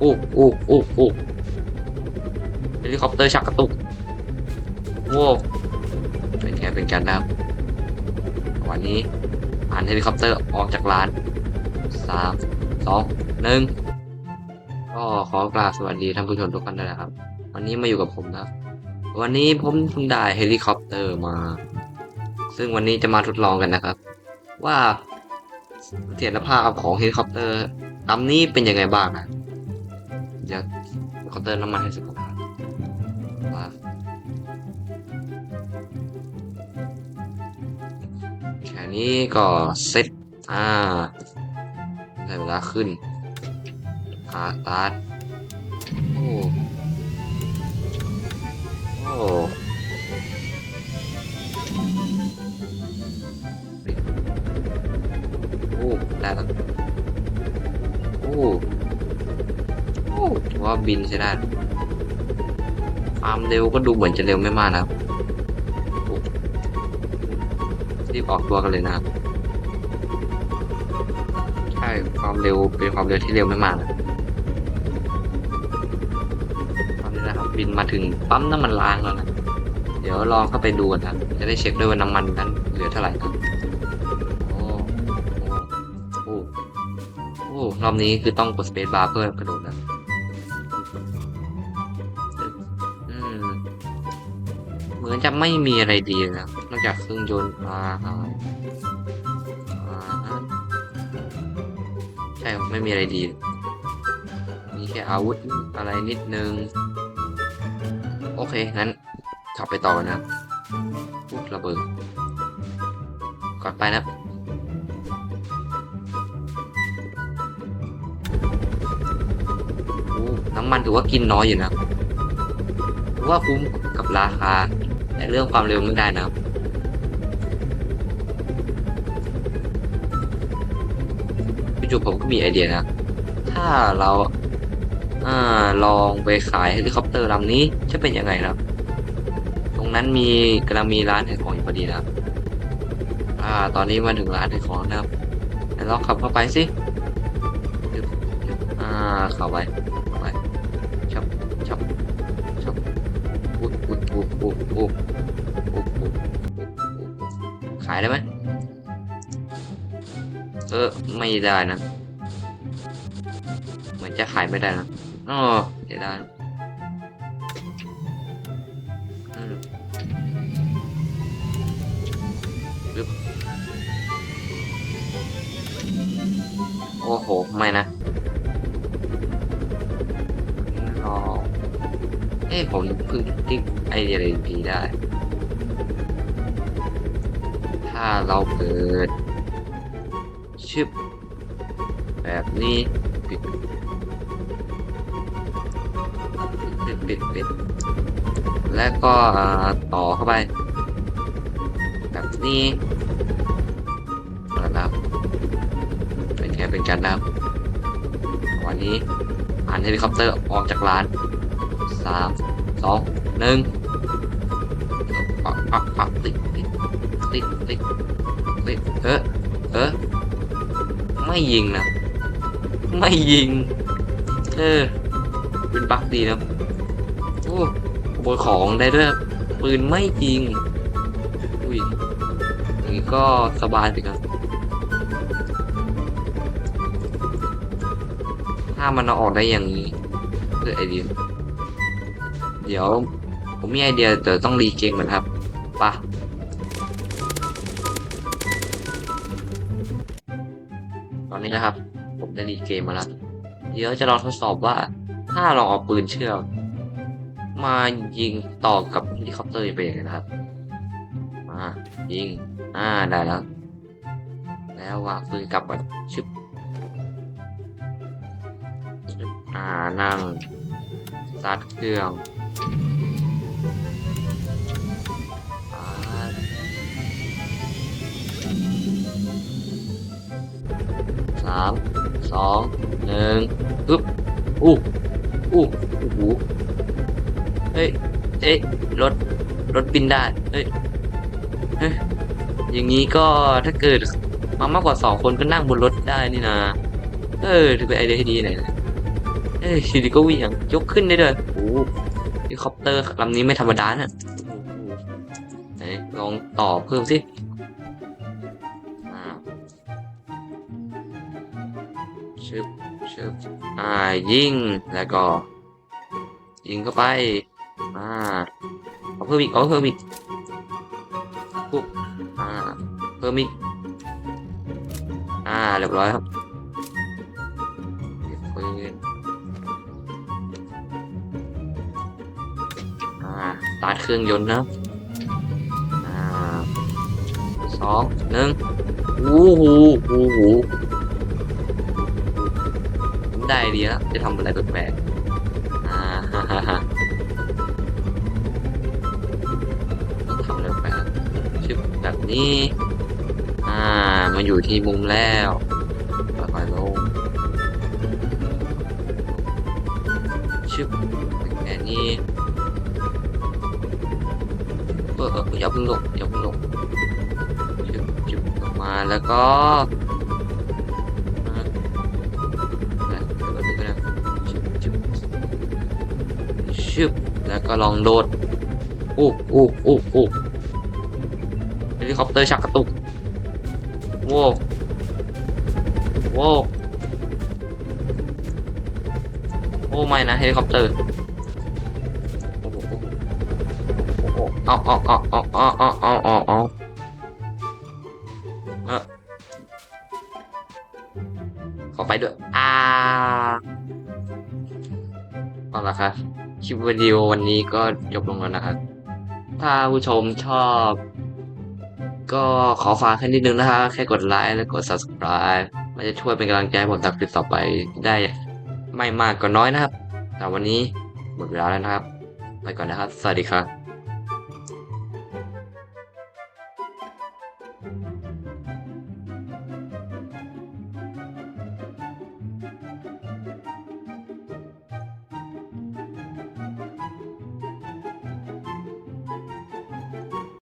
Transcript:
โอ้โอ้โอ้โอ้เฮลิคอปเตอร์ชักกระตุกโว้วเป็นไงเป็นกันนะวันนี้อ่านเฮลิคอปเตอร์ออกจากร้านสามสองหนึ่งก็ขอกราบสวัสดีท่านผู้ชมทุกท่านด้วยนะครับ วันนี้มาอยู่กับผมนะวันนี้ผมเพิ่งได้เฮลิคอปเตอร์มา ซึ่งวันนี้จะมาทดลองกันนะครับ ว่าเสถียรภาพของเฮลิคอปเตอร์ลำนี้เป็นยังไงบ้างนะ ดี๋ยวขอเติมน้ำมันให้สักครู่ครับว่าแค่นี้ก็เซ็ตอ่าได้เวลาขึ้นอาตาร์ทโอ้โอ้โอ้ได้แล้วโอ้ ว่าบินใช่ได้ความเร็วก็ดูเหมือนจะเร็วไม่มากนะครับรีบออกตัวกันเลยนะครับใช่ความเร็วเป็นความเร็วที่เร็วไม่มากนะตอนนี้นะครับ บินมาถึงปั๊มน้ำมันล้างแล้วนะเดี๋ยวลองเข้าไปดูกันครับจะได้เช็คด้วยว่าน้ำมันนั้นเหลือเท่าไหร่ครับโอ้โอ้โอ้โอ้รอบนี้คือต้องกดสเปซบาร์เพื่อกระโดด ไม่มีอะไรดีนะนอกจากเครื่องยนต์อ่าใช่ครับไม่มีอะไรดี มีแค่อาวุธอะไรนิดนึง โอเค งั้นขับไปต่อนะปุ๊บระเบิดก่อนไปนะน้ำมันถือว่ากินน้อยอยู่นะถือว่าคุ้มกับราคา แต่เรื่องความเร็วไม่ได้นะครับจู่ๆผมก็มีไอเดียนะ ถ้าเราอ่าลองไปขายเฮลิคอปเตอร์ลำนี้จะเป็นยังไงนะครับ ตรงนั้นมีกำลังมีร้านขายของอยู่พอดีนะครับอ่า ตอนนี้มาถึงร้านขายของนะครับเดี๋ยวลองขับเข้าไปสิจึ๊บจึ๊บอ่าข้าไป ได้ไหมเออ ไม่ได้นะ เหมือนจะขายไม่ได้นะอ๋อเดี๋ยวได้โอ้โห ไม่นะรอเอ้ผมเพิ่งติ๊กไอเดียอะไรดีได้ ถ้าเราเปิดชึบแบบนี้ ปิด ปิดปิดปิด แล้วก็ต่อเข้าไป แบบนี้นะครับเป็นแค่เป็นกันนะครับวันนี้อ่านเฮลิคอปเตอร์ออกจากร้านสามสองหนึ่งปักปักปักติด ติดติดติดเออเออไม่ยิงนะ ไม่ยิง เออ เป็นบั๊กดีนะโอ้ขโมยของได้ด้วยปืนไม่ยิงอุ้ยอย่างนี้ก็สบายสิครับ ถ้ามันเอาออกได้อย่างนี้คือไอเดีย เดี๋ยว ผมมีไอเดียแต่ต้องรีเกมเหมือนครับไปะ ตอนนี้นะครับ ผมได้รีเกมมาแล้ว เดี๋ยวจะลองทดสอบว่า ถ้าเราเอาปืนเชือกมายิงต่อกับเฮลิคอปเตอร์จะเป็นยังไงนะครับ มายิง อ่าได้แล้ว แล้ววางปืนกลับก่อนชึบชึบอ่านั่งสตาร์ทเครื่องามสองหนึ่งปึ๊บอู้อู้โอ้โหเฮ้ยเอ้ยรถรถบินได้เฮ้ยเฮ้ยอย่างนี้ก็ถ้าเกิดมามากกว่าสองคนก็นั่งบนรถได้นี่นะ เออถือเป็นไอเดียที่ดีหน่อยนะเอ้ยทีนี้ก็วิ่งยกขึ้นได้เลยโอ้โหเฮลิคอปเตอร์ลำนี้ไม่ธรรมดาน่ะโอ้โหไหนลองต่อเพิ่มสิ ชึบชึบอ่ายิงแล้วก็ ยิงเข้าไปอ่าเอาเพิ่มอีกเอาเพิ่มอีกปุ๊บอ่าเพิ่มอีกอ่าเรียบร้อยครับปืนอ่าตาร์ทเครื่องยนต์นะอ่าสองหนึ่งโอ้โหโอ้โห ได้ไอเดียจะทำอะไรแปลกๆอ่าฮ่าฮ่าฮ่าทำอะไรแปลกๆชึบแบบนี้ อ่ามาอยู่ที่มุมแล้วค่อยๆลงชึบแค่นี้เออเออย่าเพิ่งลงอย่าเพิ่งลงชึบชึบลงมาแล้วก็ ชึบแล้วก็ลองโดดอู้อู้อู้อู้เฮลิคอปเตอร์ชักกระตุกโว้วโว้วโอ้ไม่นะเฮลิคอปเตอร์โอ้โหโอ้โหโอ้โหเอาเอาเอาเอาเอาเอาเอาเอาเอาเออขอไปด้วยอ่าเอาละครับ คลิปวิดีโอวันนี้ก็จบลงแล้วนะครับ ถ้าผู้ชมชอบ ก็ขอฝากแค่นิดนึงนะครับ แค่กดไลค์และกด subscribe มันจะช่วยเป็นกำลังใจผมทำคลิปต่อไปได้ไม่มากก็น้อยนะครับ แต่วันนี้หมดเวลาแล้วนะครับ ไปก่อนนะครับ สวัสดีครับ